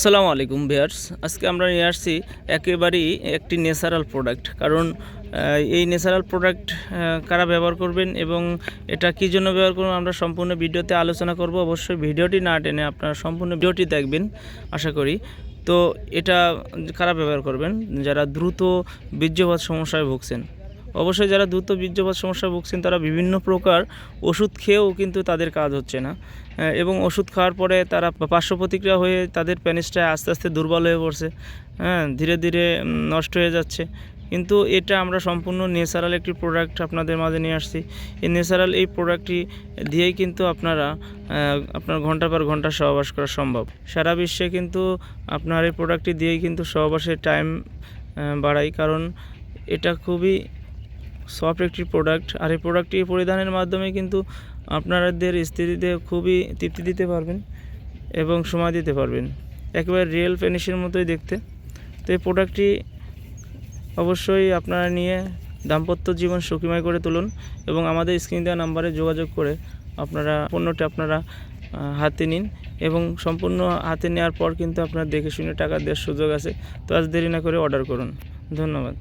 আসসালামু আলাইকুম ভিয়ার্স আজকে আমরা নিয়ে আসছি একেবারেই একটি ন্যাচারাল প্রোডাক্ট। কারণ এই ন্যাচারাল প্রোডাক্ট কারা ব্যবহার করবেন এবং এটা কী জন্য ব্যবহার করবেন আমরা সম্পূর্ণ ভিডিওতে আলোচনা করব। অবশ্যই ভিডিওটি না টেনে আপনারা সম্পূর্ণ ভিডিওটি দেখবেন, আশা করি। তো এটা কারা ব্যবহার করবেন? যারা দ্রুত বীর্যপাত সমস্যায় ভুগছেন। অবশ্যই যারা দ্রুত বীর্যপাত সমস্যায় ভুগছেন, তারা বিভিন্ন প্রকার ওষুধ খেয়েও কিন্তু তাদের কাজ হচ্ছে না। এবং ওষুধ খাওয়ার পরে তারা পার্শ্ব প্রতিক্রিয়া হয়ে তাদের প্যানিসটা আস্তে আস্তে দুর্বল হয়ে পড়ছে। হ্যাঁ ধীরে ধীরে নষ্ট হয়ে যাচ্ছে। কিন্তু এটা আমরা সম্পূর্ণ ন্যাচারাল একটি প্রোডাক্ট আপনাদের মাঝে নিয়ে আসছি। এই ন্যাচারাল এই প্রোডাক্টটি দিয়েই কিন্তু আপনারা আপনার ঘণ্টা পর ঘণ্টা সহবাস করা সম্ভব। সারা বিশ্বে কিন্তু আপনার এই প্রোডাক্টটি দিয়েই কিন্তু সহবাসের টাইম বাড়াই। কারণ এটা খুবই সফট একটি প্রোডাক্ট আর এই প্রোডাক্টটি পরিধানের মাধ্যমে কিন্তু আপনাদের স্ত্রীদের খুবই তৃপ্তি দিতে পারবেন এবং সময় দিতে পারবেন। একেবারে রিয়েল পেনিসের মতোই দেখতে। তো এই প্রোডাক্টটি অবশ্যই আপনারা নিয়ে দাম্পত্য জীবন সুখীময় করে তুলুন এবং আমাদের স্ক্রিন দেওয়া নাম্বারে যোগাযোগ করে আপনারা, পণ্যটি আপনারা হাতে নিন এবং সম্পূর্ণ হাতে নেওয়ার পর কিন্তু আপনার দেখে শুনে টাকা দেওয়ার সুযোগ আছে। তো আজ দেরি না করে অর্ডার করুন। ধন্যবাদ।